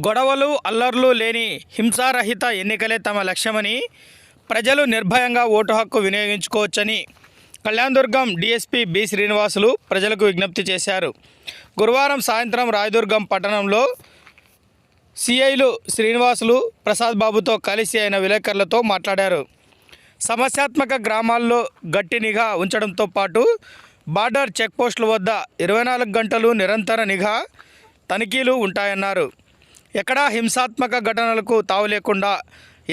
గొడవలు అల్లర్లు లేని హింసారహిత ఎన్నికలే తమ లక్ష్యమని ప్రజలు నిర్భయంగా ఓటు హక్కు వినియోగించుకోవచ్చని కళ్యాణదుర్గం డీఎస్పీ బి శ్రీనివాసులు ప్రజలకు విజ్ఞప్తి చేశారు. గురువారం సాయంత్రం రాయదుర్గం పట్టణంలో సిఐలు శ్రీనివాసులు ప్రసాద్ బాబుతో కలిసి ఆయన విలేకరులతో మాట్లాడారు. సమస్యాత్మక గ్రామాల్లో గట్టి నిఘా ఉంచడంతో పాటు బార్డర్ చెక్పోస్టుల వద్ద ఇరవై నాలుగు గంటలు నిరంతర నిఘా తనిఖీలు ఉంటాయన్నారు. ఎక్కడా హింసాత్మక ఘటనలకు తావు లేకుండా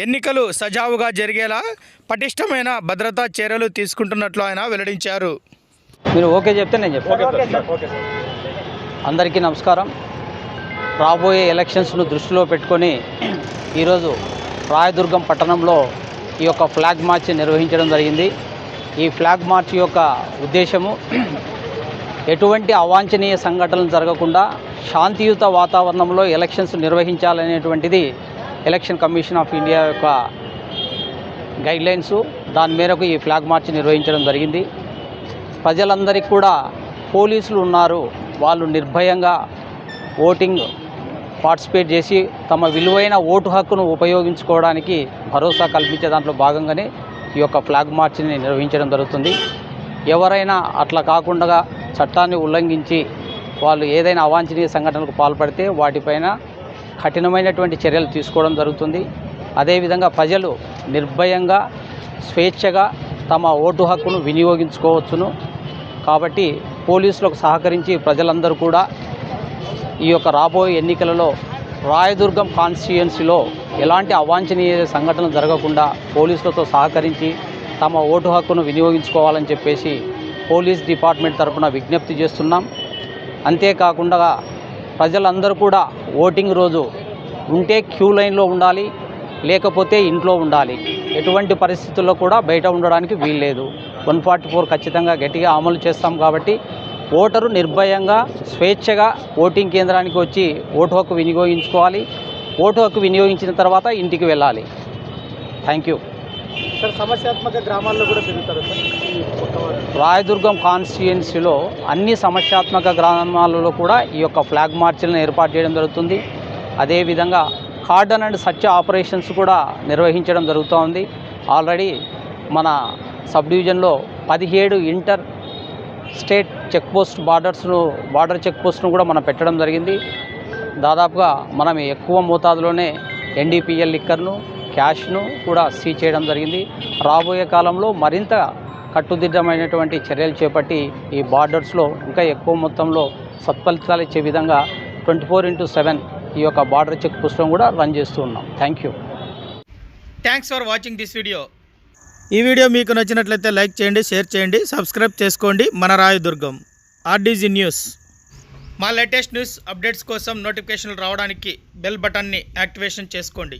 ఎన్నికలు సజావుగా జరిగేలా పటిష్టమైన భద్రతా చర్యలు తీసుకుంటున్నట్లు ఆయన వెల్లడించారు. మీరు ఓకే చెప్తే నేను చెప్తాను అందరికీ నమస్కారం. రాబోయే ఎలక్షన్స్ను దృష్టిలో పెట్టుకొని ఈరోజు రాయదుర్గం పట్టణంలో ఈ యొక్క ఫ్లాగ్ మార్చ్ నిర్వహించడం జరిగింది. ఈ ఫ్లాగ్ మార్చ్ యొక్క ఉద్దేశము ఎటువంటి అవాంఛనీయ సంఘటనలు జరగకుండా శాంతియుత వాతావరణంలో ఎలక్షన్స్ నిర్వహించాలనేటువంటిది ఎలక్షన్ కమిషన్ ఆఫ్ ఇండియా యొక్క గైడ్లైన్స్. దాని మేరకు ఈ ఫ్లాగ్ మార్చ్ నిర్వహించడం జరిగింది. ప్రజలందరికీ కూడా పోలీసులు ఉన్నారు. వాళ్ళు నిర్భయంగా ఓటింగ్ పార్టిసిపేట్ చేసి తమ విలువైన ఓటు హక్కును ఉపయోగించుకోవడానికి భరోసా కల్పించే దాంట్లో భాగంగానే ఈ యొక్క ఫ్లాగ్ మార్చిని నిర్వహించడం జరుగుతుంది. ఎవరైనా అట్లా కాకుండా చట్టాన్ని ఉల్లంఘించి వాళ్ళు ఏదైనా అవాంఛనీయ సంఘటనలకు పాల్పడితే వాటిపైన కఠినమైనటువంటి చర్యలు తీసుకోవడం జరుగుతుంది. అదేవిధంగా ప్రజలు నిర్భయంగా స్వేచ్ఛగా తమ ఓటు హక్కును వినియోగించుకోవచ్చును. కాబట్టి పోలీసులకు సహకరించి ప్రజలందరూ కూడా ఈ యొక్క రాబోయే ఎన్నికలలో రాయదుర్గం కాన్స్టిట్యుయెన్సీలో ఎలాంటి అవాంఛనీయ సంఘటనలు జరగకుండా పోలీసులతో సహకరించి తమ ఓటు హక్కును వినియోగించుకోవాలని చెప్పేసి పోలీస్ డిపార్ట్మెంట్ తరఫున విజ్ఞప్తి చేస్తున్నాం. అంతేకాకుండా ప్రజలందరూ కూడా ఓటింగ్ రోజు ఉంటే క్యూ లైన్లో ఉండాలి లేకపోతే ఇంట్లో ఉండాలి. ఎటువంటి పరిస్థితుల్లో కూడా బయట ఉండడానికి వీల్లేదు. వన్ ఫార్టీ ఫోర్ ఖచ్చితంగా గట్టిగా అమలు చేస్తాం కాబట్టి ఓటరు నిర్భయంగా స్వేచ్ఛగా ఓటింగ్ కేంద్రానికి వచ్చి ఓటు హక్కు వినియోగించుకోవాలి. ఓటు హక్కు వినియోగించిన తర్వాత ఇంటికి వెళ్ళాలి. Thank you. సార్ సమస్యాత్మక గ్రామాల్లో కూడా తిరుగుతారు రాయదుర్గం కాన్స్టిట్యుయెన్సీలో అన్ని సమస్యాత్మక గ్రామాలలో కూడా ఈ యొక్క ఫ్లాగ్ మార్చ్లను ఏర్పాటు చేయడం జరుగుతుంది. అదేవిధంగా కార్డన్ అండ్ సర్చ్ ఆపరేషన్స్ కూడా నిర్వహించడం జరుగుతూ ఉంది. ఆల్రెడీ మన సబ్ డివిజన్లో పదిహేడు ఇంటర్ స్టేట్ చెక్ పోస్ట్ బార్డర్స్ను బార్డర్ చెక్ పోస్ట్ను కూడా మనం పెట్టడం జరిగింది. దాదాపుగా మనం ఎక్కువ మోతాదులోనే ఎన్డీపీఎల్ లిక్కర్ను క్యాష్ను కూడా సీ చేయడం జరిగింది. రాబోయే కాలంలో మరింత కట్టుదిట్టమైనటువంటి చర్యలు చేపట్టి ఈ బార్డర్స్లో ఇంకా ఎక్కువ మొత్తంలో సత్ఫలితాలు ఇచ్చే విధంగా ట్వంటీ ఫోర్ ఇంటూ సెవెన్ ఈ యొక్క బార్డర్ చెక్ పుస్తకం కూడా రన్ చేస్తూ ఉన్నాం. Thank you thanks for watching this video ఈ వీడియో మీకు నచ్చినట్లయితే లైక్ చేయండి షేర్ చేయండి సబ్స్క్రైబ్ చేసుకోండి. మన రాయదుర్గం ఆర్డీజీ న్యూస్. మా లేటెస్ట్ న్యూస్ అప్డేట్స్ కోసం నోటిఫికేషన్లు రావడానికి బెల్ బటన్ని యాక్టివేషన్ చేసుకోండి.